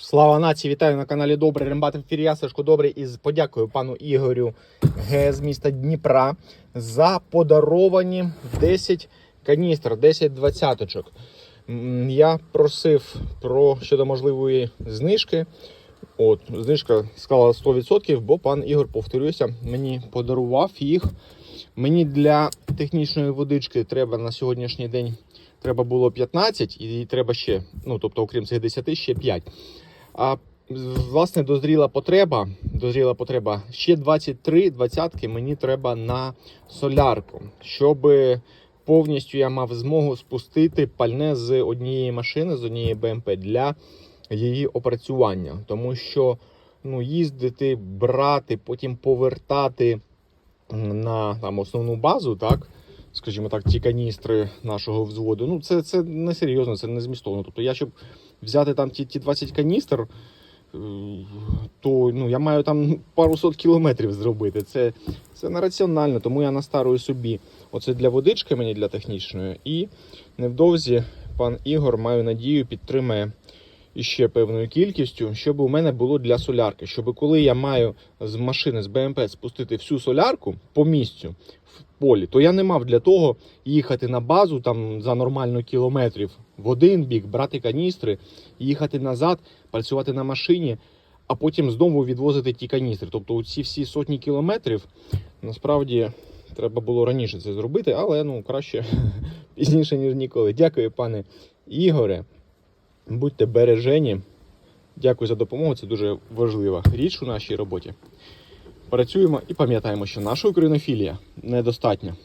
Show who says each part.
Speaker 1: Слава нації, вітаю на каналі Добрий Рембат ефір я, Сашко Добрий і з подякою пану Ігорю Г з міста Дніпра за подаровані 10 каністр, 10 двадцяточок. Я просив про щодо можливої знижки. От, знижка склала 100%, бо пан Ігор, повторюся, мені подарував їх. Мені для технічної водички треба на сьогоднішній день треба було 15, і треба ще, ну тобто, окрім цих 10, ще 5. А власне дозріла потреба. Дозріла потреба ще 23 двадцятки мені треба на солярку, щоб повністю я мав змогу спустити пальне з однієї машини, з однієї БМП для її опрацювання. Тому що ну, їздити, брати, потім повертати на там, основну базу, так, скажімо так, ті каністри нашого взводу. Ну, це, це не серйозно, це не змістовно. Тобто, я щоб взяти там ті, ті 20 каністр, е, то ну, я маю там пару сот кілометрів зробити. Це, це нераціонально, тому я настарую собі. Оце для водички мені для технічної. І невдовзі пан Ігор, маю надію, підтримає іще певною кількістю, щоб у мене було для солярки. Щоб коли я маю з машини з БМП спустити всю солярку по місцю в полі, то я не мав для того їхати на базу там за нормально кілометрів в один бік, брати каністри, їхати назад, працювати на машині, а потім знову відвозити ті каністри. Тобто ці всі сотні кілометрів насправді треба було раніше це зробити, але ну краще пізніше, ніж ніколи. Дякую, пане Ігоре. Будьте бережені. Дякую за допомогу. Це дуже важлива річ у нашій роботі. Працюємо і пам'ятаємо, що наша українофілія недостатня.